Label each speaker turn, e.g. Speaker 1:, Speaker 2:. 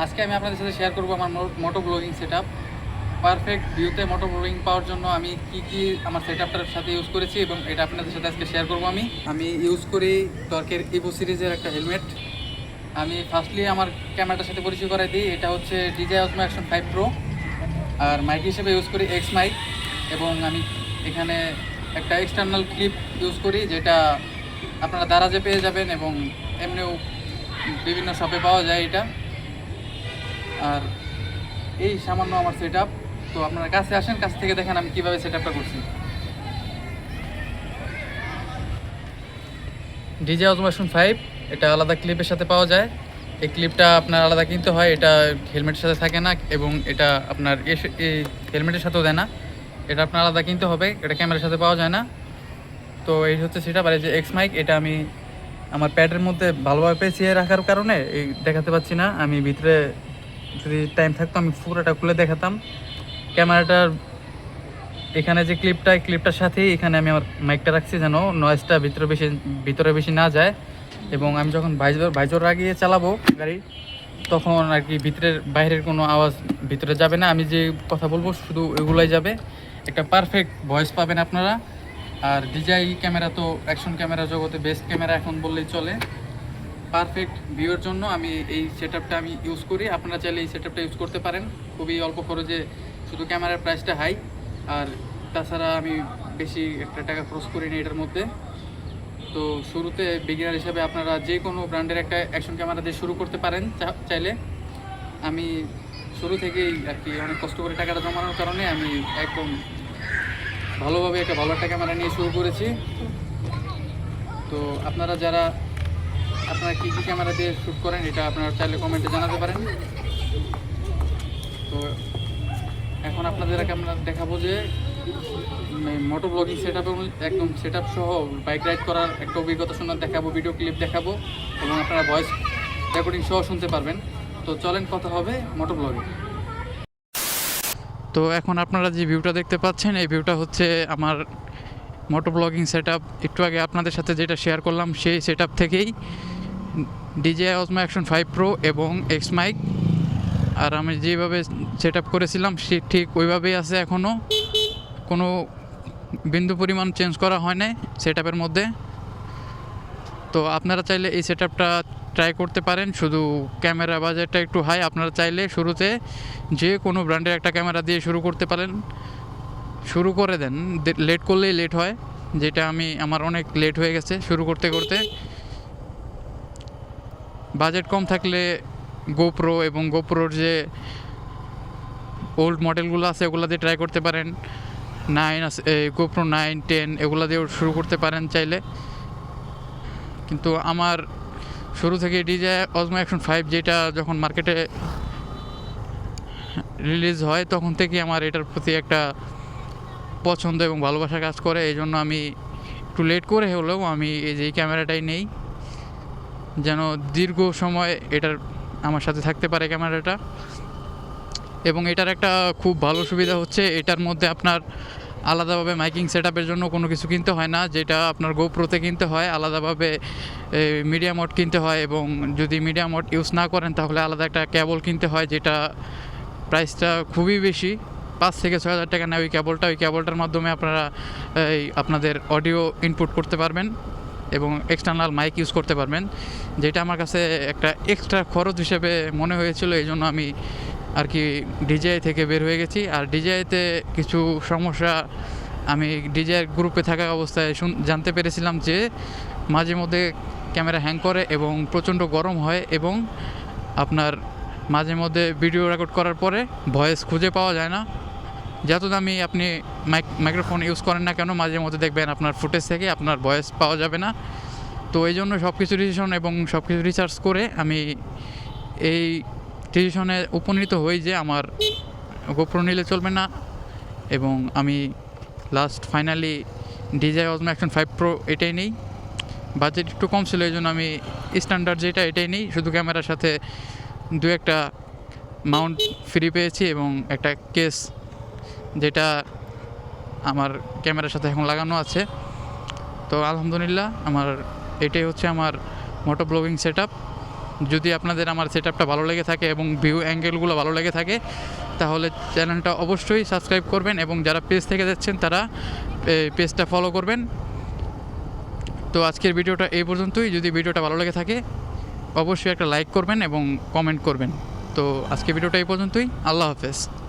Speaker 1: আজকে আমি আপনাদের সাথে শেয়ার করব আমার মোটো ব্লগিং সেট পারফেক্ট ভিউতে মোটো ব্লগিং পাওয়ার জন্য আমি কি কি আমার সেট আপটার সাথে ইউজ করেছি এবং এটা আপনাদের সাথে আজকে শেয়ার করব আমি। আমি ইউজ করি টর্কের ইভো সিরিজের একটা হেলমেট আমি ফার্স্টলি আমার ক্যামেরাটার সাথে পরিচয় করাই দিই। এটা হচ্ছে DJI Osmo action five pro আর মাইক হিসেবে ইউজ করি এক্স মাইক এবং আমি এখানে একটা এক্সটার্নাল ক্লিপ ইউজ করি যেটা আপনারা দারাজে পেয়ে যাবেন এবং এমনিও বিভিন্ন শপে পাওয়া যায় এটা। আর এই সামান্য আমার সেট তো আপনারা কাছে আসেন, কাছ থেকে দেখেন আমি কীভাবে সেট করছি। ডিজে অজমেশন ফাইভ এটা আলাদা ক্লিপের সাথে পাওয়া যায়। এই ক্লিপটা আপনার আলাদা কিনতে হয়, এটা হেলমেটের সাথে থাকে না, এবং এটা আপনার এই হেলমেটের সাথেও দেয় না। এটা আপনার আলাদা কিনতে হবে, এটা ক্যামেরার সাথে পাওয়া যায় না। তো এই হচ্ছে সেটা আর যে এক্স মাইক এটা আমি আমার প্যাডের মধ্যে ভালোভাবে পেঁচিয়ে রাখার কারণে এই দেখাতে পাচ্ছি না। আমি ভিতরে যদি টাইম থাকতো, আমি পুরোটা খুলে দেখাতাম। ক্যামেরাটার এখানে যে ক্লিপটা ক্লিপটার সাথেই এখানে আমি আমার মাইকটা রাখছি যেন নয়েজটা ভিতরে বেশি ভিতরে বেশি না যায়। এবং আমি যখন ভাইজর ভাইজর লাগিয়ে চালাবো গাড়ি, তখন আর কি ভিতরের, বাইরের কোনো আওয়াজ ভিতরে যাবে না। আমি যে কথা বলব শুধু ওইগুলোই যাবে। একটা পারফেক্ট ভয়েস পাবেন আপনারা। আর ডিজাই ক্যামেরা তো অ্যাকশন ক্যামেরা জগতে বেস্ট ক্যামেরা এখন বললেই চলে। পারফেক্ট ভিউর জন্য আমি এই সেট আমি ইউজ করি। আপনারা চাইলে এই সেট ইউজ করতে পারেন। খুবই অল্প খরচে শুধু ক্যামেরার প্রাইসটা হাই আর তাছাড়া আমি বেশি একটা টাকা খরচ করিনি এটার মধ্যে। তো শুরুতে বিগিনার হিসাবে আপনারা যে কোনো ব্র্যান্ডের একটা অ্যাকশন ক্যামেরা দিয়ে শুরু করতে পারেন চাইলে। আমি শুরু থেকেই আর কি অনেক কষ্ট করে টাকাটা জমানোর কারণে আমি একদম ভালোভাবে একটা ভালো একটা ক্যামেরা নিয়ে শুরু করেছি। তো আপনারা যারা আপনারা কী কী ক্যামেরা দিয়ে শ্যুট করেন, এটা আপনারা চাইলে কমেন্টে জানাতে পারেন। তো এখন আপনাদেরকে আমরা দেখাবো যে মোটো ব্লগিং সেট একদম সেট সহ বাইক রাইড করার একটা অভিজ্ঞতা শোনার দেখাবো ভিডিও ক্লিপ দেখাবো এবং আপনারা ভয়েস রেকর্ডিং সহ শুনতে পারবেন। তো চলেন, কথা হবে মোটো ব্লগিং তো এখন আপনারা যে ভিউটা দেখতে পাচ্ছেন, এই ভিউটা হচ্ছে আমার মোটো ব্লগিং সেট একটু আগে আপনাদের সাথে যেটা শেয়ার করলাম, সেই সেট থেকেই DJI Osmo action five pro এবং এক্স মাইক আর আমি যেভাবে সেট আপ করেছিলাম, সে ঠিক ওইভাবেই আছে এখনও কোনো বিন্দু পরিমাণ চেঞ্জ করা হয় নাই সেট আপের মধ্যে। তো আপনারা চাইলে এই সেট আপটা ট্রাই করতে পারেন। শুধু ক্যামেরা বাজেটটা একটু হাই আপনারা চাইলে শুরুতে যে কোনো ব্র্যান্ডের একটা ক্যামেরা দিয়ে শুরু করতে পারেন। শুরু করে দেন। লেট করলেই লেট হয়। যেটা আমি, আমার অনেক লেট হয়ে গেছে শুরু করতে করতে। বাজেট কম থাকলে গোপ্রো এবং গোপ্রোর যে ওল্ড মডেলগুলো আছে, ওগুলো দিয়ে ট্রাই করতে পারেন। নাইন আছে গোপ্রো নাইন টেন এগুলো দিয়েও শুরু করতে পারেন চাইলে। কিন্তু আমার শুরু থেকে ডিজে অজমো অ্যাকশন ফাইভ যেটা যখন মার্কেটে রিলিজ হয়, তখন থেকে আমার এটার প্রতি একটা পছন্দ এবং ভালোবাসা কাজ করে। এই জন্য আমি একটু লেট করে হলেও আমি এই যে ক্যামেরাটাই নেই। যেন দীর্ঘ সময় এটার আমার সাথে থাকতে পারে ক্যামেরাটা। এবং এটার একটা খুব ভালো সুবিধা হচ্ছে, এটার মধ্যে আপনার আলাদাভাবে মাইকিং সেট জন্য কোনো কিছু কিনতে হয় না, যেটা আপনার গোপ্রোতে কিনতে হয়, আলাদাভাবে মিডিয়া মোড কিনতে হয় এবং যদি মিডিয়া মোড ইউজ না করেন তাহলে আলাদা একটা কেবল কিনতে হয়, যেটা প্রাইসটা খুবই বেশি। পাঁচ থেকে ছয় হাজার টাকা নেয় ওই কেবলটা ওই কেবলটার মাধ্যমে আপনারা এই আপনাদের অডিও ইনপুট করতে পারবেন। এবং এক্সটার্নাল মাইক ইউজ করতে পারবেন, যেটা আমার কাছে একটা এক্সট্রা খরচ হিসেবে মনে হয়েছিল, এই জন্য আমি আর কি ডিজিআই থেকে বের হয়ে গেছি। আর ডিজিআইতে কিছু সমস্যা, আমি ডিজিআই গ্রুপে থাকা অবস্থায় শুন- জানতে পেরেছিলাম যে মাঝে মধ্যে ক্যামেরা হ্যাং করে এবং প্রচণ্ড গরম হয় এবং আপনার মাঝে মধ্যে ভিডিও রেকর্ড করার পরে ভয়েস খুঁজে পাওয়া যায় না। যত দামি আপনি মাইক মাইক্রোফোন ইউজ করেন না কেন, মাঝে মধ্যে দেখবেন আপনার ফুটেজ থেকে আপনার ভয়েস পাওয়া যাবে না। তো এই জন্য সব কিছু ডিসিশন এবং সব কিছু রিসার্চ করে আমি এই ডিসিশনে উপনীত হই যে আমার গোপ্র নিলে চলবে না এবং আমি last finally DJI Osmo action five pro এটাই নেই। বাজেট একটু কম ছিল, এই জন্য আমি স্ট্যান্ডার্ড যেটা এটাই নেই। শুধু ক্যামেরার সাথে দু একটা মাউন্ট ফ্রি পেয়েছি এবং একটা কেস যেটা আমার ক্যামেরার সাথে এখন লাগানো আছে। তো আলহামদুলিল্লাহ, আমার এটাই হচ্ছে আমার মোটো ব্লগিং সেট যদি আপনাদের আমার সেট ভালো লেগে থাকে এবং ভিউ অ্যাঙ্গেলগুলো ভালো লেগে থাকে, তাহলে চ্যানেলটা অবশ্যই সাবস্ক্রাইব করবেন এবং যারা পেজ থেকে যাচ্ছেন তারা পেজটা ফলো করবেন। তো আজকের ভিডিওটা এই পর্যন্তই। যদি ভিডিওটা ভালো লেগে থাকে, অবশ্যই একটা লাইক করবেন এবং কমেন্ট করবেন। তো আজকে ভিডিওটা এই পর্যন্তই। আল্লাহ হাফেজ।